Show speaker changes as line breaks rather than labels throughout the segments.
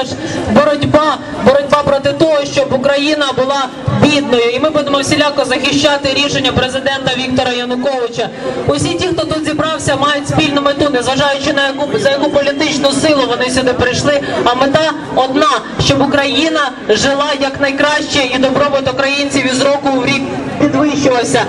звичайно ж, боротьба, боротьба проти того, щоб Україна була бідною. І ми будемо всіляко захищати рішення президента Віктора Януковича. Усі ті, хто тут зібрався, мають спільну мету, незважаючи на яку за яку політичну силу вони сюди прийшли. А мета одна, щоб Україна жила якнайкраще і добробут українців із року в рік підвищувався.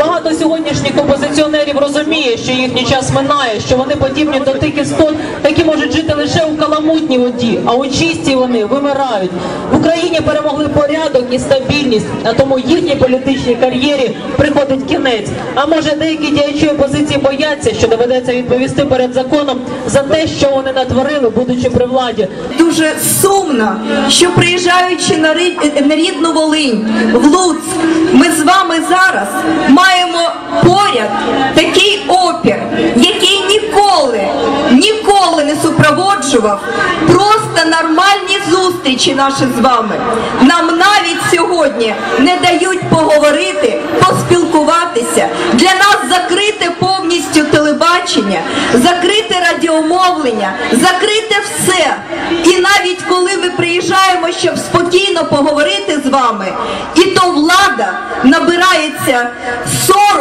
Багато сьогоднішніх опозиціонерів розуміє, що їхній час минає, що вони подібні до тих істот, які можуть жити лише у каламутній воді, а у чистій вони вимирають. В Україні перемогли порядок і стабільність, а тому їхній політичній кар'єрі приходить кінець. А може деякі діячі опозиції бояться, що доведеться відповісти перед законом за те, що вони натворили, будучи при владі.
Дуже сумно, що приїжджаючи на ри- на рідну Волинь, в Луцьк, ми з вами зараз маємо поряд такий супроводжував просто нормальні зустрічі наші з вами. Нам навіть сьогодні не дають поговорити, поспілкуватися. Для нас закрите повністю телебачення, закрите радіомовлення, закрите все. І навіть коли ми приїжджаємо, щоб спокійно поговорити з вами, і то влада набирається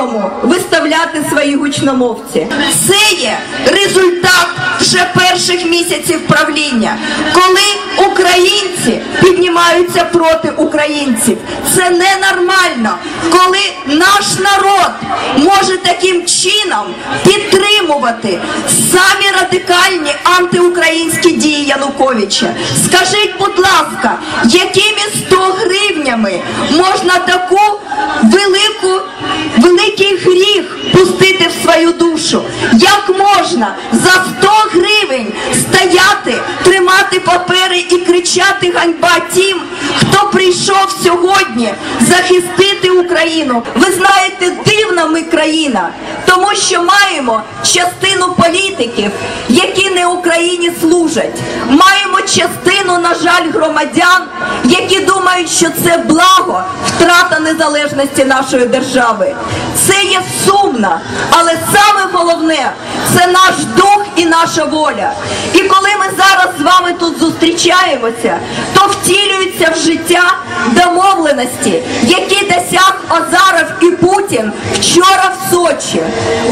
сорому виставляти свої гучномовці. Це є результат вже перших місяців правління, коли українці піднімаються проти українців. Це ненормально, коли наш народ може таким чином підтримувати самі радикальні антиукраїнські дії Януковича. Скажіть, будь ласка, якими 100 гривнями можна таку велику, свою душу? Як можна за 100 гривень стояти, тримати папери і кричати ганьба тим, хто прийшов сьогодні захистити Україну? Ви знаєте, дивна ми країна, тому що маємо частину політиків, які не Україні служать. Маємо частину, на жаль, громадян, які думають, що це благо, втрата незалежності нашої держави. Це є сумно, але саме головне це наш дух і наша воля. І коли ми зараз з вами тут зустрічаємося, то втілюються в життя домовленості, які досяг Азаров і Путін вчора в Сочі.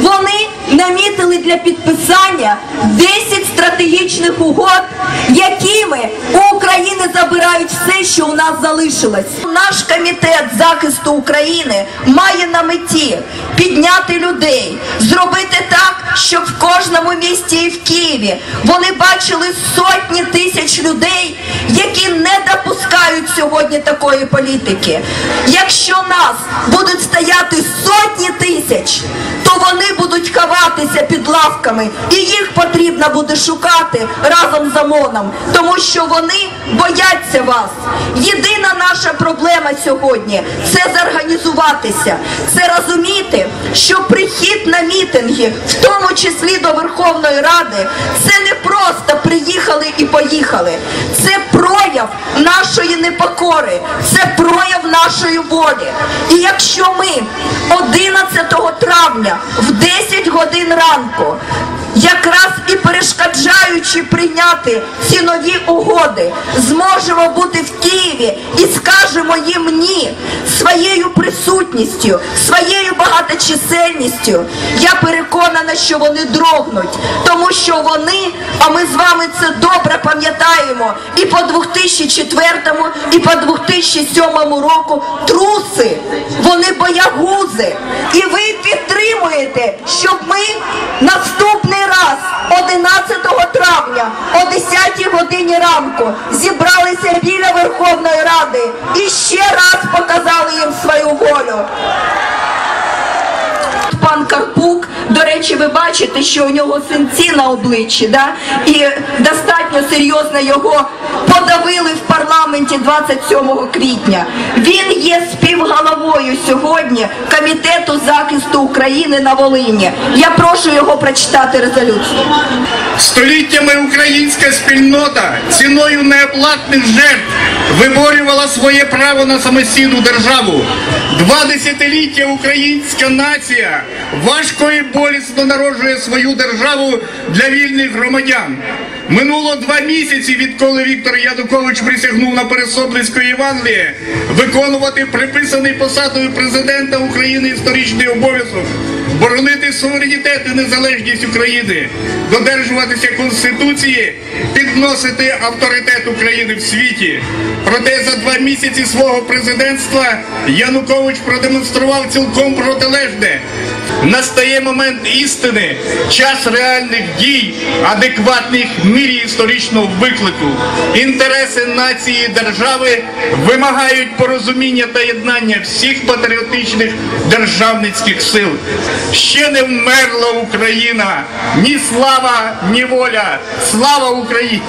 Вони намітили для підписання 10 стратегічних угод, якими у України забирають все, що у нас залишилось. Наш комітет захисту України має на меті підняти людей, зробити так, щоб в кожному місті і в Києві вони бачили сотні тисяч людей, які не допускають сьогодні такої політики. Якщо нас будуть стояти сотні тисяч, то вони будуть ховатися під лавками, і їх потрібно буде шукати разом з ОМОНом, тому що вони бояться вас. Єдина наша проблема сьогодні це зорганізуватися, це розуміти, що прихід на мітинги, в тому числі до Верховної Ради, це не просто приїхали і поїхали. Це прояв нашої непокори, це прояв нашої волі. І якщо ми 11 травня в 10 годин ранку якраз і перешкоджаючи прийняти ці нові угоди, зможемо бути в Києві і скажемо їм ні своєю присутністю, своєю багаточисельністю. Я переконана, що вони дрогнуть, тому що вони, а ми з вами це добре пам'ятаємо, і по 2004 і по 2007 року труси, вони боягузи. І ви підтримуєте, щоб ми 11 травня, о 10 годині ранку, зібралися біля Верховної Ради і ще раз показали їм свою волю. Пан Карпук, до речі, ви бачите, що у нього синці на обличчі, да? і достатньо серйозно його подавили в парламенті 27 квітня. Він є співголовою сьогодні Комітету захисту України на Волині. Я прошу його прочитати резолюцію.
Століттями українська спільнота ціною неоплатних жертв виборювала своє право на самостійну державу. Два десятиліття українська нація важко і болісно народжує свою державу для вільних громадян. Минуло два місяці, відколи Віктор Янукович присягнув на Пересоблицької Євангелії виконувати приписаний посадою президента України історичний обов'язок, боронити суверенітет і незалежність України, додержуватися Конституції, підносити авторитет України в світі. Проте за два місяці свого президентства Янукович продемонстрував цілком протилежне. Настає момент істини, час реальних дій, адекватних мірі історичного виклику. Інтереси нації і держави вимагають порозуміння та єднання всіх патріотичних державницьких сил. Ще не вмерла Україна, ні слава, ні воля. Слава Україні!